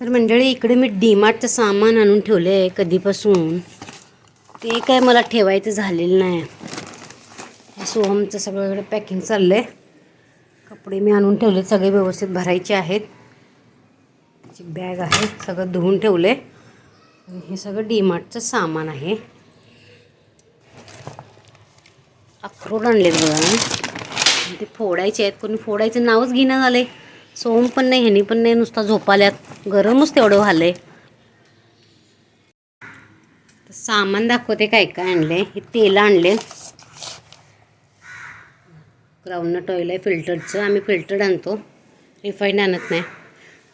तर मंडळी इकडे मी डीमार्टचं सामान आणून ठेवलं आहे कधीपासून. ते काय मला ठेवायचं झालेलं नाही. सोहमचं सगळं पॅकिंग चाललं आहे कपडे मी आणून ठेवले सगळे व्यवस्थित भरायचे आहेत. त्याची बॅग आहे सगळं धुवून ठेवले आहे हे सगळं डीमार्टचं सामान आहे. अक्रोड आणलेत बघा. ते फोडायचे आहेत कोणी फोडायचं नावच घेणं झालं आहे सोम पण नाही ह्यानी पण नाही नुसता झोपाल्यात. गरमच तेवढं झालंय सामान दाखवते काय काय आणले हे तेल आणले ग्राउंडनट ऑइल आहे फिल्टरचं. आम्ही फिल्टर्ड आणतो. रिफाईंड आणत नाही.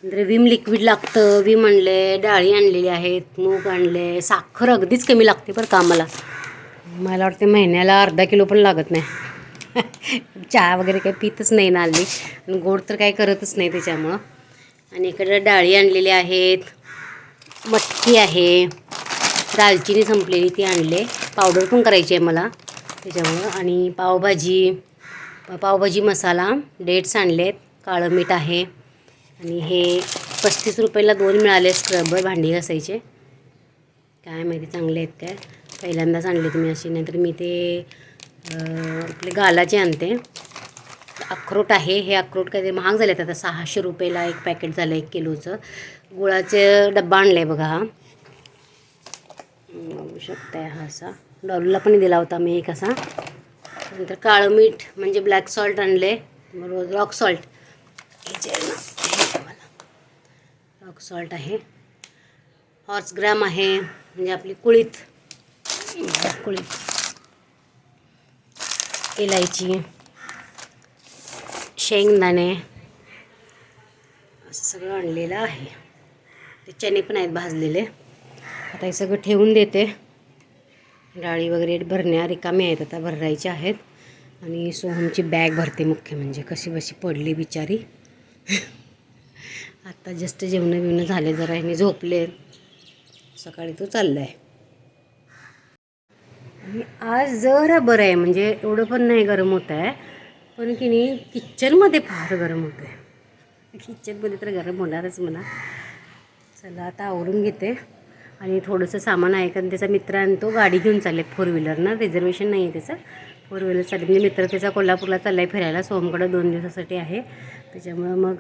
नंतर विम लिक्विड लागतं. विम आणले डाळी आणलेली आहेत मूग आणले साखर अगदीच कमी लागते बरं का आम्हाला. मला वाटते महिन्याला अर्धा किलो पण लागत नाही. चहा वगैरे काही पितच नाही ना हल्ली. आणि गोड तर काही करतच नाही त्याच्यामुळं. आणि इकडं डाळी आणलेल्या आहेत. मटकी आहे. दालचिनी संपलेली ती आणले. पावडर पण करायची आहे मला त्याच्यामुळं. आणि पावभाजी पावभाजी मसाला डेट्स आणलेत. काळं मीठ आहे. आणि हे पस्तीस रुपयाला दोन मिळाले स्क्रबर भांडी घासायचे. काय माहिती चांगले आहेत काय? पहिल्यांदाच आणले तुम्ही अशी. नाहीतर मी ते आपले गालाचे आणते. अक्रोट आहे हे अक्रोट काय ते महाग झाले आता सहाशे रुपयाला एक पॅकेट झालं एक किलोचं. गुळाचे डब्बा आणला आहे बघा. हा बघू शकताय हा असा. डॉलला पण दिला होता मी एक असा. नंतर काळं मीठ म्हणजे ब्लॅक सॉल्ट आणले. बरोबर रॉक सॉल्ट जे रॉक सॉल्ट आहे हॉर्स ग्राम आहे. म्हणजे आपली कुळीत. कुळीत. इलायची शेंगदाणे असं सगळं आणलेलं आहे. ते चणे पण आहेत भाजलेले. आता हे सगळं ठेवून देते. डाळी वगैरे भरण्या रिकामी आहेत आता भरायच्या आहेत. आणि सोहमची बॅग भरते मुख्य म्हणजे कशी बशी पडली बिचारी. आत्ता जस्ट जेवणं बिवणं झाले जरा ह्याने झोपले. सकाळी तो चालला आहे आज जरा बरं आहे म्हणजे एवढं पण नाही गरम होत आहे पण की नाही किचनमध्ये फार गरम होतं आहे. किचनमध्ये तर गरम होणारच म्हणा. चला आता आवरून घेते. आणि थोडंसं सामान आहे कारण त्याचा मित्र आणि तो गाडी घेऊन चालले फोर व्हीलरनं रिझर्वेशन नाही आहे त्याचं. फोर व्हीलर चालले म्हणजे मित्र त्याचा कोल्हापूरला चालला आहे फिरायला. सोमकडं दोन दिवसासाठी आहे. त्याच्यामुळं मग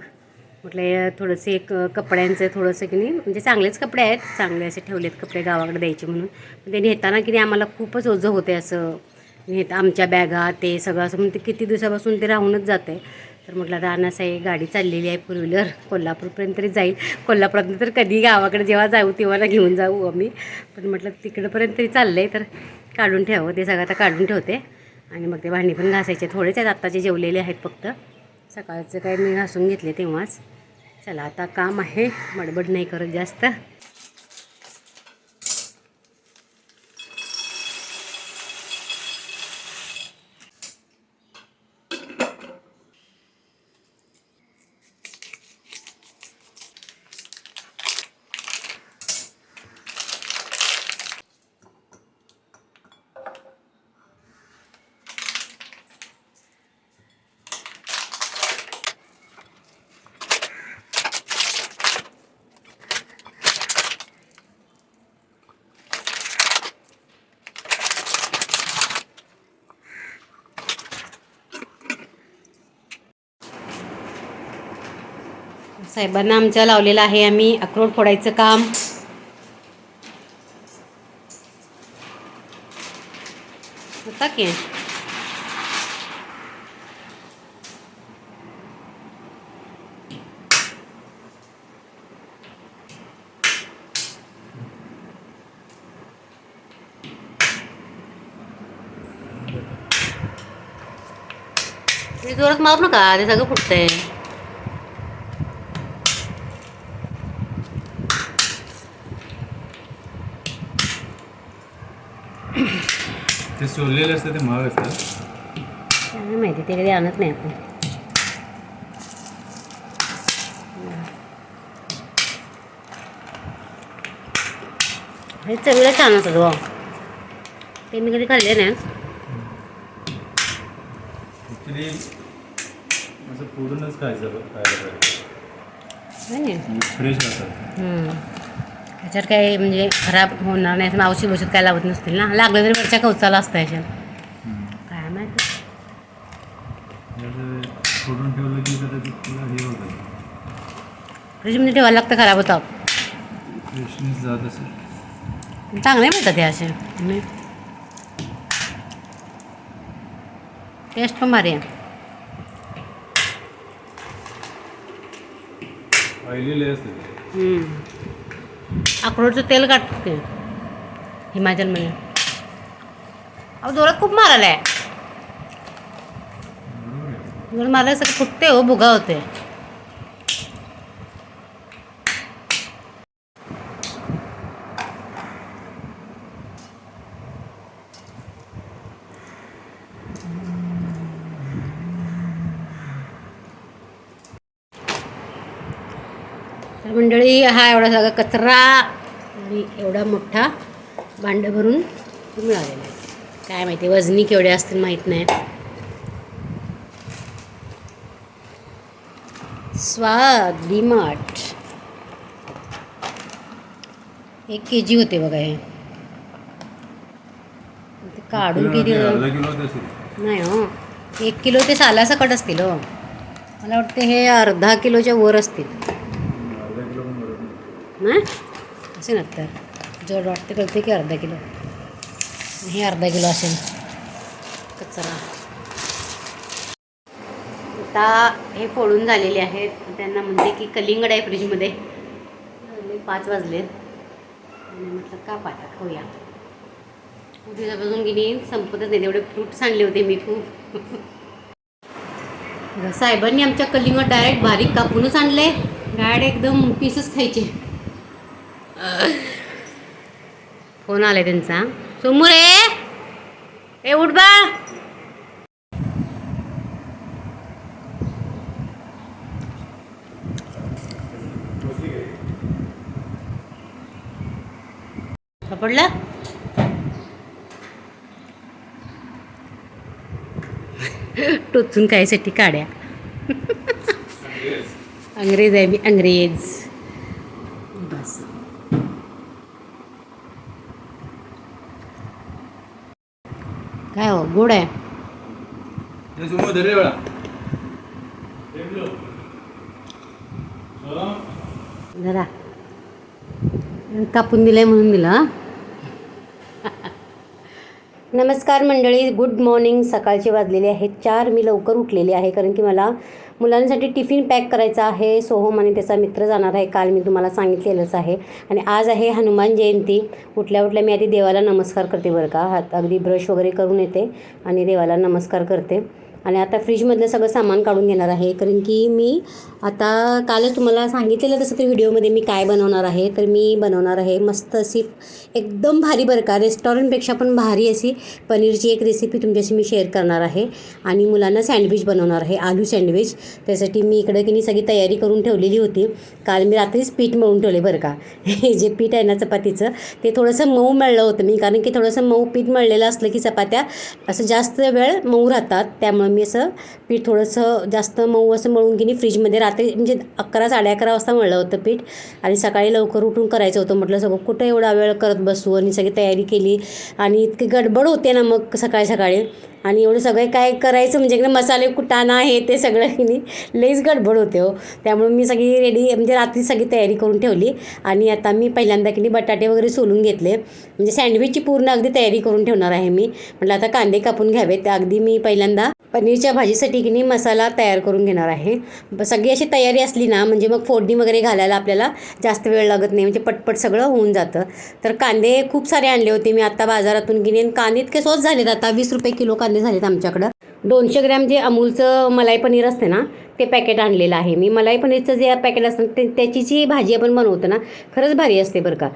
म्हटलं थोडंसं एक कपड्यांचं थोडंसं की नाही म्हणजे चांगलेच कपडे आहेत चांगले असे ठेवलेत कपडे गावाकडे द्यायचे म्हणून. पण ते नेताना की नाही आम्हाला खूपच ओझं होते असं. नेत आमच्या बॅगा ते सगळं असं म्हणते किती दिवसापासून ते राहूनच जातं आहे तर म्हटलं आता अनासाई गाडी चाललेली आहे फोर व्हीलर कोल्हापूरपर्यंत तरी जाईल. कोल्हापुरात तर कधी गावाकडे जेव्हा जाऊ तेव्हा घेऊन जाऊ आम्ही. पण म्हटलं तिकडंपर्यंत तरी चाललं आहे तर काढून ठेवावं. ते सगळं आता काढून ठेवते. आणि मग ते भांडी पण घासायचे. थोडेच आहेत आत्ताचे जेवलेले आहेत फक्त. सकाळचं काय मी घासून घेतले तेव्हाच. चला आता काम आहे. बडबड नाही करत जास्त. साहेबांना आमच्या लावलेलं आहे. आम्ही अक्रोड फोडायचं काम. होता की? जोरात मारू नका. ते सगळं फुटतंय. सोललेले असते ते महाग असतात. काय माहिती ते कधी आणत नाही आपण. हे चवीला छान असतात वा ते मी कधी खाल्ले नाही. ॲक्च्युली असं पुरूनच खायचं खायला पाहिजे. फ्रेश राहतात ह्याच्यात काही म्हणजे खराब होणार नाही असं औषध औषध काय लावत नसतील ना. लागलं तरी वरच्या कवचाला असतं ह्याच्यात काय माहिती? असं फोडून ठेवलं की जरा ते तुला हे होतं. फ्रीजमध्ये ठेवायला लागतं खराब होतं. फ्रेशनेस जात असेल. चांगले मिळतात ते असे. आणि टेस्ट पण भारी आहे. ऑइली असते. हम्म. अक्रोडचं तेल काढते हिमाचल हिमाचलमध्ये अहो जोरात खूप मारायला आहे आहे जोरात मारायला सगळं फुटते हो भुगा होते तर हा एवढा सगळा कचरा आणि एवढा मोठा भांडं भरून मिळालेला आहे. काय माहिती वजनी केवढे असतील माहीत नाही. स्वाद डीमार्ट. एक के जी होते बघा हे. ते काढून किती नाही हो. एक किलो ते सालासकट असतील हो. मला वाटतं हे अर्धा किलोच्या वर असतील अर्धा किलो पण बरोबर नाही असे ना तर जड वाटते कळते की अर्धा किलो हे अर्धा किलो असेल कचरा आता हे फोडून झालेले आहेत त्यांना म्हणते की कलिंगड आहे फ्रीजमध्ये पाच वाजलेत आणि म्हटलं का पाहता खाऊया दिवसापासून गिनी संपतच नाही तेवढे फ्रूट्स आणले होते मी खूप साहेबांनी आमच्या कलिंगड डायरेक्ट बारीक कापूनच आणले डायरेक्ट एकदम पीसच खायचे फोन आलाय त्यांचा. समोर! ए उठ बा! सापडला? टोचून खायसाठी काड्या. अंग्रेज आहे मी अंग्रेज बस काय हो गोड आहे. धर कापून दिलंय म्हणून दिलं? नमस्कार मंडळी गुड मॉर्निंग. सकाळचे वाजलेले आहेत. चार मी लवकर उठलेले आहे कारण की मला मुलांसाठी टिफिन पॅक करायचा आहे. सोहम हो, आणि त्याचा मित्र जाणार आहे. काल मी तुम्हाला सांगितलेलंच आहे. आणि आज आहे हनुमान जयंती. उठल्या उठल्या मी आधी देवाला नमस्कार करते बरं का. हात अगदी ब्रश वगैरे करून येते आणि देवाला नमस्कार करते. आणि आता फ्रीजमधलं सगळं सामान काढून घेणार आहे. कारण की मी आता कालच तुम्हाला सांगितलेलं तसं तर व्हिडिओमध्ये मी काय बनवणार आहे तर मी बनवणार आहे मस्त अशी एकदम भारी बरं का रेस्टॉरंटपेक्षा पण भारी अशी पनीरची एक रेसिपी तुमच्याशी मी शेअर करणार आहे. आणि मुलांना सँडविच बनवणार आहे आलू सँडविच त्यासाठी मी इकडं की नाही सगळी तयारी करून ठेवलेली होती. काल मी रात्रीच पीठ मळून ठेवले बरं का. हे जे पीठ आहे ना चपातीचं ते थोडंसं मऊ मळलं होतं मी. कारण की थोडंसं मऊ पीठ मळलेलं असलं की चपात्या असं जास्त वेळ मऊ राहतात. त्यामुळे मी असं पीठ थोडंसं जास्त मऊ असं मळून की नाही फ्रीजमध्ये रात्री म्हणजे अकरा साडे अकरा वाजता मळलं होतं पीठ. आणि सकाळी लवकर उठून करायचं होतं. म्हटलं सगळं कुठं एवढा वेळ करत बसू? आणि सगळी तयारी केली. आणि इतकी गडबड होते ना मग सकाळी सकाळी. आणि एवढं सगळं काय करायचं? म्हणजे इकडे मसाले कुटाणा हे ते सगळं की लईच गडबड होते हो. त्यामुळे मी सगळी रेडी म्हणजे रात्री सगळी तयारी करून ठेवली. आणि आता मी पहिल्यांदा की बटाटे वगैरे सोलून घेतले. म्हणजे सँडविचची पूर्ण अगदी तयारी करून ठेवणार आहे मी. म्हटलं आता कांदे कापून घ्यावेत. त्या अगदी मी पहिल्यांदा पनीरच्या भाजीसाठी की नाही मसाला तयार करून घेणार आहे. सगळी अशी तयारी असली ना म्हणजे मग फोडणी वगैरे घालायला आपल्याला जास्त वेळ लागत नाही म्हणजे पटपट सगळं होऊन जातं. तर कांदे खूप सारे आणले होते मी आत्ता बाजारातून की नाही कांदे इतके स्वस्त झालेत आता वीस रुपये किलो कांदे झालेत आमच्याकडं. दोनशे ग्रॅम जे अमूलचं मलाई पनीर असते ना ते पॅकेट आणलेलं आहे. मी मलाई पनीरचं जे पॅकेट असतं ते त्याची जी भाजी आपण बनवतो ना खरंच भारी असते बरं का.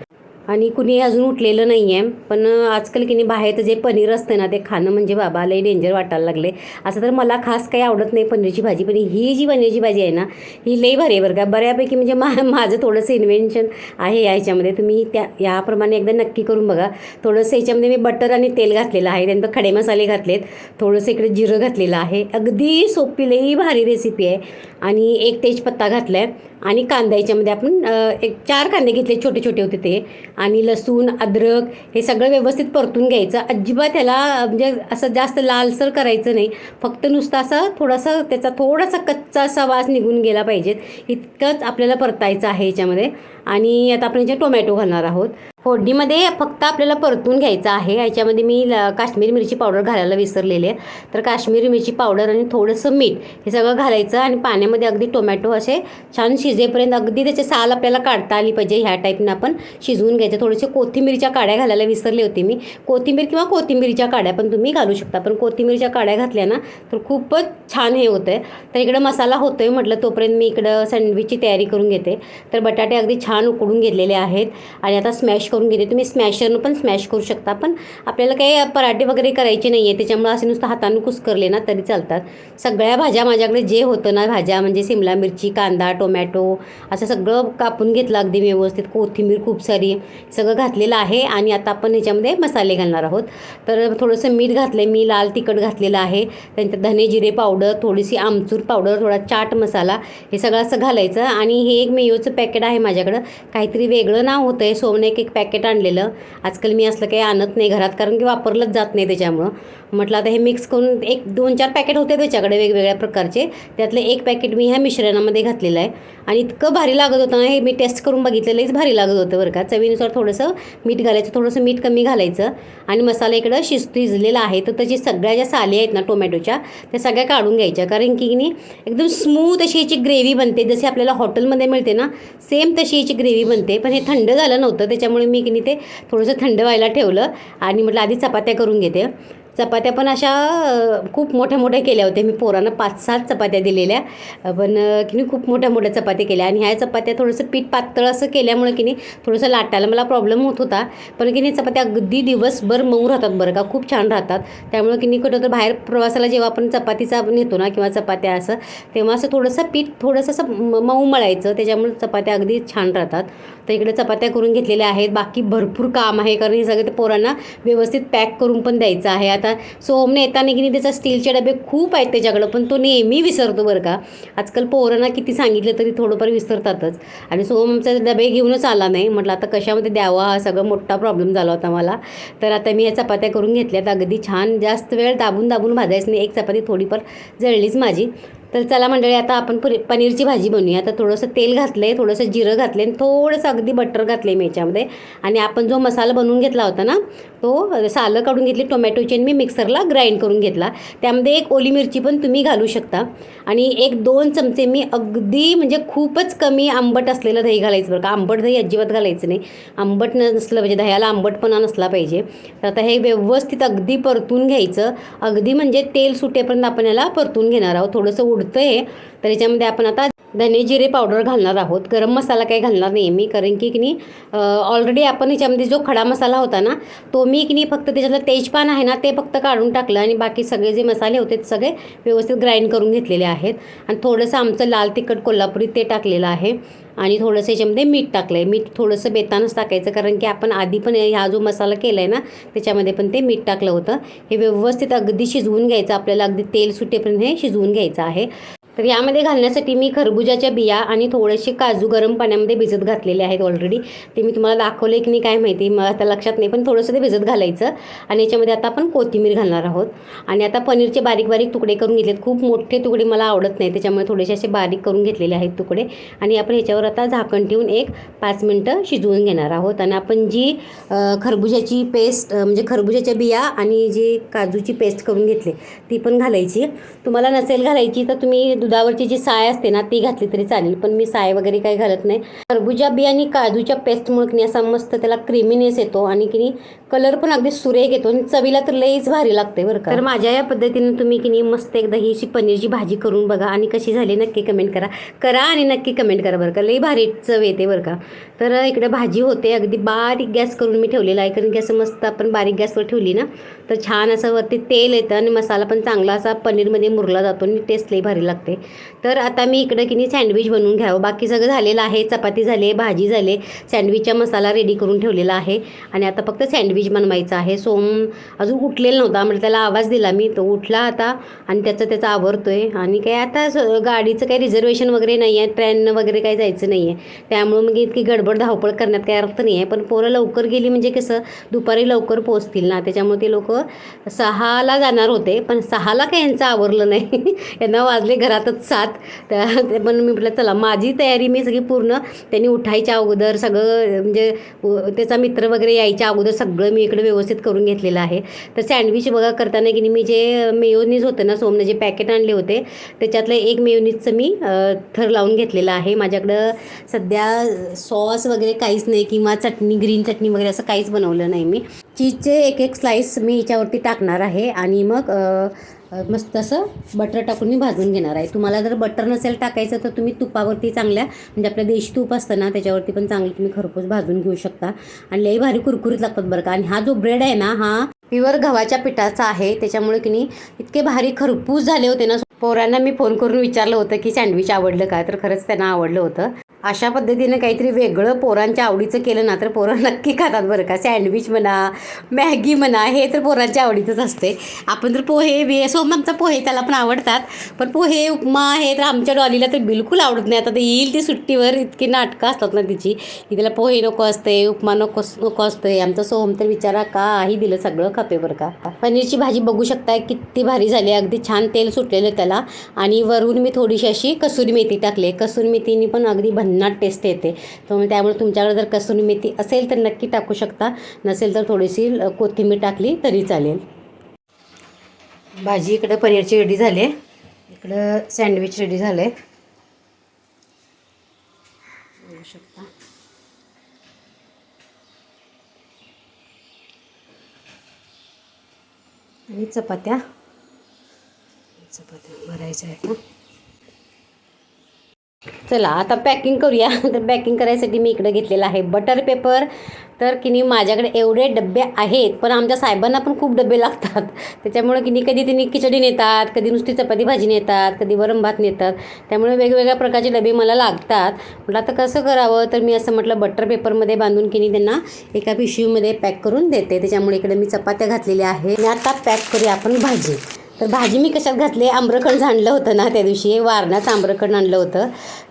आणि कुणी अजून उठलेलं नाही आहे पण आजकाल की नाही बाहेरचं जे पनीर असतं ना ते खाणं म्हणजे बाबा लई डेंजर वाटायला लागले असं तर मला खास काही आवडत नाही पनीरची भाजी पण ही जी पनीरची भाजी आहे ना ही लई भारी आहे बरं का. बऱ्यापैकी म्हणजे मा माझं थोडंसं इन्व्हेन्शन आहे या ह्याच्यामध्ये. तुम्ही त्या याप्रमाणे एकदा नक्की करून बघा. थोडंसं ह्याच्यामध्ये मी बटर आणि तेल घातलेलं आहे. त्यानंतर खडे मसाले घातलेत. थोडंसं इकडे जिरं घातलेलं आहे. अगदी सोपी लई भारी रेसिपी आहे. आणि एक तेजपत्ता घातला आहे आणि कांदा याच्यामध्ये आपण एक चार कांदे घेतले छोटे छोटे होते ते. आणि लसूण अद्रक हे सगळं व्यवस्थित परतून घ्यायचं. अजिबात ह्याला म्हणजे असं जास्त लालसर करायचं नाही. फक्त नुसतं असं थोडासा त्याचा थोडासा कच्चा असा वास निघून गेला पाहिजेत. इतकंच आपल्याला परतायचं आहे याच्यामध्ये. आणि आता आपण याच्यात टोमॅटो घालणार आहोत. फोडणीमध्ये फक्त आपल्याला परतून घ्यायचं आहे. याच्यामध्ये मी ल- काश्मीरी मिरची पावडर घालायला विसरलेले आहे. तर काश्मीरी मिरची पावडर आणि थोडंसं मीठ हे सगळं घालायचं आणि पाण्यामध्ये अगदी टोमॅटो असे छान शिजेपर्यंत अगदी त्याचे साल आपल्याला काढता आली पाहिजे. ह्या टाईपनं आपण शिजवून घ्यायचं. थोडेसे कोथिंबीरच्या काड्या घालायला विसरले होते मी. कोथिंबीर किंवा कोथिंबीरच्या काड्या पण तुम्ही घालू शकता. पण कोथिंबीरच्या काड्या घातल्या ना तर खूपच छान हे होतं आहे तर इकडं मसाला होतो आहे म्हटलं तोपर्यंत मी इकडं सँडविचची तयारी करून घेते. तर बटाटे अगदी छान उकडून घेतलेले आहेत आणि आता स्मॅश करून घेते. तुम्ही स्मॅशरनं पण स्मॅश करू शकता पण आपल्याला काही पराठे वगैरे करायचे नाही आहे त्याच्यामुळं असे नुसतं हातानं कुस्करले ना तरी चालतात. सगळ्या भाज्या माझ्याकडे जे होतं ना भाज्या म्हणजे सिमला मिरची कांदा टोमॅटो असं सगळं कापून घेतलं अगदी व्यवस्थित. कोथिंबीर खूप सारी सगळं घातलेलं आहे आणि आता आपण ह्याच्यामध्ये मसाले घालणार आहोत. तर थोडंसं मीठ घातलं आहे मी लाल तिखट घातलेलं आहे. त्यानंतर धने जिरे पावडर थोडीशी आमचूर पावडर थोडा चाट मसाला हे सगळं असं घालायचं. आणि हे एक मेयोचं पॅकेट आहे माझ्याकडं. काहीतरी वेगळं नाव होतं आहे सोमने एक एक पॅकेट आणलेलं. आजकाल मी असलं काही आणत नाही घरात कारण की वापरलंच जात नाही त्याच्यामुळं. म्हटलं आता हे मिक्स करून एक दोन चार पॅकेट होते त्याच्याकडे वेगवेगळ्या प्रकारचे. त्यातलं एक पॅकेट मी ह्या मिश्रणामध्ये घातलेलं आहे. आणि इतकं भारी लागत होतं ना हे मी टेस्ट करून बघितलेलंच भारी लागत होतं बरं का. चवीनुसार थोडंसं मीठ घालायचं थोडंसं मीठ कमी घालायचं. आणि मसाला इकडं शिज शिजलेला आहे. तर त्याची सगळ्या ज्या साली आहेत ना टोमॅटोच्या त्या सगळ्या काढून घ्यायच्या. कारण की नाही एकदम स्मूथ अशी याची ग्रेव्ही बनते. जशी आपल्याला हॉटेलमध्ये मिळते ना सेम तशी याची ग्रेव्ही बनते. पण हे थंड झालं नव्हतं त्याच्यामुळे मी की नाही ते थोडंसं थंड व्हायला ठेवलं. आणि म्हटलं आधी चपात्या करून घेते. चपात्या पण अशा खूप मोठ्या मोठ्या केल्या होत्या. मी पोरांना पाच सात चपात्या दिलेल्या. पण की नाही खूप मोठ्या मोठ्या चपात्या केल्या. आणि ह्या चपात्या थोडंसं पीठ पातळ असं केल्यामुळे की नाही थोडंसं लाटायला मला प्रॉब्लेम होत होता. पण की नाही चपात्या अगदी दिवसभर मऊ राहतात बरं का. खूप छान राहतात. त्यामुळे की नाही कुठं तर बाहेर प्रवासाला जेव्हा आपण चपातीचा नेतो ना किंवा चपात्या असं तेव्हा असं थोडंसं पीठ थोडंसं असं म- मऊ मळायचं. त्याच्यामुळे चपात्या अगदी छान राहतात. तर इकडे चपात्या करून घेतलेल्या आहेत. बाकी भरपूर काम आहे. कारण हे सगळं ते पोरांना व्यवस्थित पॅक करून पण द्यायचं आहे. आता सोहमने येताना की नाही त्याचा स्टीलचे डबे खूप आहेत त्याच्याकडं पण तो नेहमी विसरतो बरं का. आजकाल पोरांना किती सांगितलं तरी थोडंफार विसरतातच. आणि सोहमचा डबे घेऊनच आला नाही. म्हटलं आता कशामध्ये द्यावा? हा सगळं मोठा प्रॉब्लेम झाला होता मला. तर आता मी या चपात्या करून घेतल्यात. अगदी छान जास्त वेळ दाबून दाबून भाजायचं नाही. एक चपाती थोडीफार जळलीच माझी. तर चला मंडळी आता आपण पुरी पनीरची भाजी बनवूया. आता थोडंसं तेल घातलं आहे थोडंसं जिरं घातलं आहे आणि थोडंसं अगदी बटर घातलं आहे मी याच्यामध्ये. आणि आपण जो मसाला बनवून घेतला होता ना तो सालं काढून घेतली टोमॅटोची आणि मी मिक्सरला ग्राइंड करून घेतला. त्यामध्ये एक ओली मिरची पण तुम्ही घालू शकता. आणि एक दोन चमचे मी अगदी म्हणजे खूपच कमी आंबट असलेलं दही घालायचं बरं का. आंबट दही अजिबात घालायचं नाही. आंबट नसलं पाहिजे दह्याला आंबटपणा नसला पाहिजे. तर आता हे व्यवस्थित अगदी परतून घ्यायचं. अगदी म्हणजे तेल सुटेपर्यंत आपण याला परतून घेणार आहोत. थोडंसं उडतं आहे तर याच्यामध्ये आपण आता धने जिरे पावडर घालणार आहोत. गरम मसाला काही घालणार नाही मी कारण की की नाही ऑलरेडी आपण याच्यामध्ये जो खडा मसाला होता ना तो मी की नाही फक्त त्याच्यातलं तेजपान आहे ना ते फक्त काढून टाकलं आणि बाकी सगळे जे मसाले होते ते सगळे व्यवस्थित ग्राइंड करून घेतलेले आहेत. आणि थोडंसं आमचं लाल तिखट कोल्हापुरी ते टाकलेलं आहे. आणि थोडंसं याच्यामध्ये मीठ टाकलं आहे मीठ थोडंसं बेतानच टाकायचं कारण की आपण आधी पण हा जो मसाला केला आहे ना त्याच्यामध्ये पण ते मीठ टाकलं होतं. हे व्यवस्थित अगदी शिजवून घ्यायचं. आपल्याला अगदी तेल सुटेपर्यंत हे शिजवून घ्यायचं आहे. तर यामध्ये घालण्यासाठी मी खरबुजाच्या बिया आणि थोडेसे काजू गरम पाण्यामध्ये भिजत घातलेले आहेत ऑलरेडी ते मी तुम्हाला दाखवले की नाही काय माहिती. मला आता लक्षात नाही पण थोडंसं ते भिजत घालायचं. आणि याच्यामध्ये आता आपण कोथिंबीर घालणार आहोत. आणि आता पनीरचे बारीक बारीक तुकडे करून घेतलेत. खूप मोठे तुकडे मला आवडत नाही त्याच्यामुळे थोडेसे असे बारीक करून घेतलेले आहेत तुकडे. आणि आपण ह्याच्यावर आता झाकण ठेवून एक पाच मिनटं शिजवून घेणार आहोत. आणि आपण जी खरबुजाची पेस्ट म्हणजे खरबुजाच्या बिया आणि जी काजूची पेस्ट करून घेतली ती पण घालायची. तुम्हाला नसेल घालायची तर तुम्ही दुधावरची जी साय असते ना ती घातली तरी चालेल पण मी साय वगैरे काही घालत नाही. खरबुजा बी आणि काजूच्या पेस्टमुळे की नाही असा मस्त त्याला क्रिमिनेस येतो आणि की नाही कलर पण अगदी सुरेख येतो आणि चवीला तर लईच भारी लागते बरं का. तर माझ्या या पद्धतीने तुम्ही की नाही मस्त एकदा ही अशी पनीरची भाजी करून बघा आणि कशी झाली नक्की कमेंट करा. करा आणि नक्की कमेंट करा बरं का. लई भारी चव येते बरं का. तर इकडे भाजी होते अगदी बारीक गॅस करून मी ठेवलेला आहे कारण गॅस मस्त आपण बारीक गॅसवर ठेवली ना तर छान असं वरती तेल येतं आणि मसाला पण चांगला असा पनीरमध्ये मुरला जातो आणि टेस्ट लई भारी लागते. तर आता मी इकडं की नाही सँडविच बनवून घ्यावं. बाकी सगळं झालेलं आहे. चपाती झाली भाजी झाले. सँडविचचा मसाला रेडी करून ठेवलेला आहे. आणि आता फक्त सँडविच बनवायचं आहे. सोम अजून उठलेला नव्हता. म्हणजे त्याला आवाज दिला मी. तो उठला आता आणि त्याचं त्याचा आवरतो आहे आणि काय आता गाडीचं काही रिझर्वेशन वगैरे नाही आहे ट्रेननं वगैरे काही जायचं नाही आहे त्यामुळं मग इतकी गडबड धावपळ करण्यात काही अर्थ नाही आहे पण पोरं लवकर गेली म्हणजे कसं दुपारी लवकर पोहोचतील ना. त्याच्यामुळे ते लोक सहाला जाणार होते. पण सहाला काही यांचं आवरलं नाही. यांना वाजले घरात घरातच सात त्या पण मी म्हटलं चला माझी तयारी मी सगळी पूर्ण त्यांनी उठायच्या अगोदर सगळं म्हणजे त्याचा मित्र वगैरे यायच्या अगोदर सगळं मी इकडे व्यवस्थित करून घेतलेलं आहे. तर सँडविच बघा करताना की मी जे मेयोनीज होतं ना सोमनं जे पॅकेट आणले होते त्याच्यातलं एक मेयोनीजचं मी थर लावून घेतलेलं आहे. माझ्याकडं सध्या सॉस वगैरे काहीच नाही किंवा चटणी ग्रीन चटणी वगैरे असं काहीच बनवलं नाही मी. चीजचे एक एक स्लाईस मी ह्याच्यावरती टाकणार आहे आणि मग मस्त असं बटर टाकून मी भाजून घेणार आहे. तुम्हाला जर बटर नसेल टाकायचं तर तुम्ही तुपावरती चांगल्या म्हणजे आपलं देशी तूप असतं ना त्याच्यावरती पण चांगली तुम्ही खरपूस भाजून घेऊ शकता. आणि लई भारी कुरकुरीत लागतात बरं का. आणि हा जो ब्रेड आहे ना हा प्युअर गव्हाच्या पिठाचा आहे. त्याच्यामुळे की नाही इतके भारी खरपूस झाले होते ना. पोरांना मी फोन करून विचारलं होतं की सँडविच आवडलं का? तर खरंच त्यांना आवडलं होतं. अशा पद्धतीनं काहीतरी वेगळं पोरांच्या आवडीचं केलं ना तर पोरं नक्की खातात बरं का. सँडविच म्हणा मॅगी म्हणा हे तर पोरांच्या आवडीचंच असते आपण तर पोहे बी सोम आमचा पोहे त्याला पण आवडतात पण पोहे उपमा हे तर आमच्या डॉलीला तर बिलकुल आवडत नाही. आता ते येईल ती सुट्टीवर इतकी नाटकं असतात ना तिची. की तिला पोहे नको असते उपमा नको नको असते आमचा सोहम तर विचारा काही दिलं सगळं खातोय बरं का. पनीरची भाजी बघू शकताय किती भारी झाली. अगदी छान तेल सुटलेलं त्याला. आणि वरून मी थोडीशी अशी कसुरी मेथी टाकली कसुरी मेथीने पण अगदी भन्नाट टेस्ट येते. तर त्यामुळे तुमच्याकडे जर कसुरी मेथी असेल तर नक्की टाकू शकता. नसेल तर थोडीशी कोथिंबीर टाकली तरी चालेल. भाजी इकडं पनीरची रेडी झाली. आहे इकडं सँडविच रेडी झालं. आहे बघू शकता. आणि चपात्या. चपात्या भरायच्या आहेत ना. चला आता पॅकिंग करूया. तर पॅकिंग करायसाठी मी इकडे घेतलेलं आहे बटर पेपर तर की नाही माझ्याकडे एवढे डबे आहेत पण आमच्या साहेबांना पण खूप डबे लागतात. त्याच्यामुळे की नाही कधी तिनी खिचडी नेतात कधी नुसती चपाती भाजी नेतात कधी वरण भात नेतात. त्यामुळे वेगवेगळ्या प्रकारचे डबे मला लागतात. म्हटलं आता कसं करावं? तर मी असं म्हटलं बटर पेपरमध्ये बांधून की त्यांना एका पिशवीमध्ये पॅक करून देते. त्याच्यामुळे इकडे मी चपात्या घातलेल्या आहे आणि आता पॅक करूया आपण भाजी. तर भाजी मी कशात घातली? आम्रखंड आणलं होतं ना त्या दिवशी. वारणाचं आम्रखंड आणलं होतं.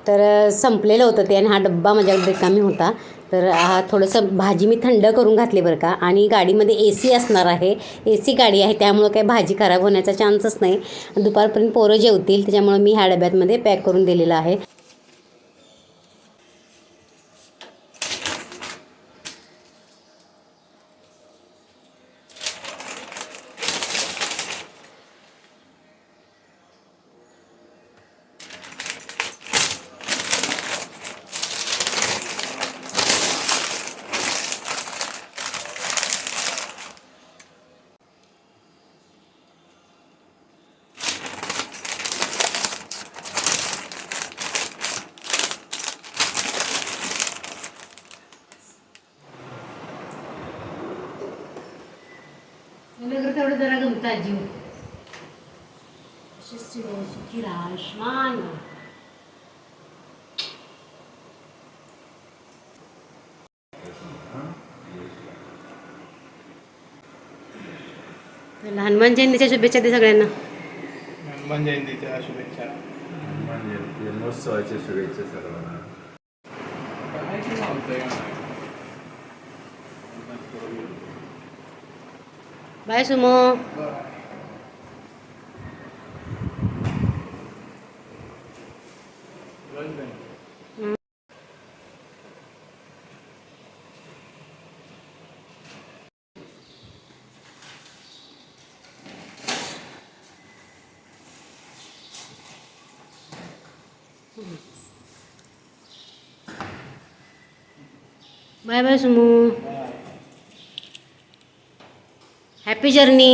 तर संपलेलं होतं ते आणि हा डब्बा माझ्याकडे रिकामी होता. तर हा थोडंसं भाजी मी थंड करून घातली बरं का. आणि गाडीमध्ये ए सी असणार आहे. ए सी गाडी आहे. त्यामुळं काही भाजी खराब होण्याचा चान्सच नाही. दुपारपर्यंत पोरं जेवतील. त्याच्यामुळं मी ह्या डब्यातमध्ये पॅक करून दिलेलं आहे. तेवढं जरा गमतात जीव सुखी राशमान हनुमान जयंतीच्या शुभेच्छा दे सगळ्यांना हनुमान जयंतीच्या शुभेच्छा म्हणजे जन्मोत्सवाच्या शुभेच्छा सर्वांना बाय सुमो बस बरं. Bye bye Sumu happy journey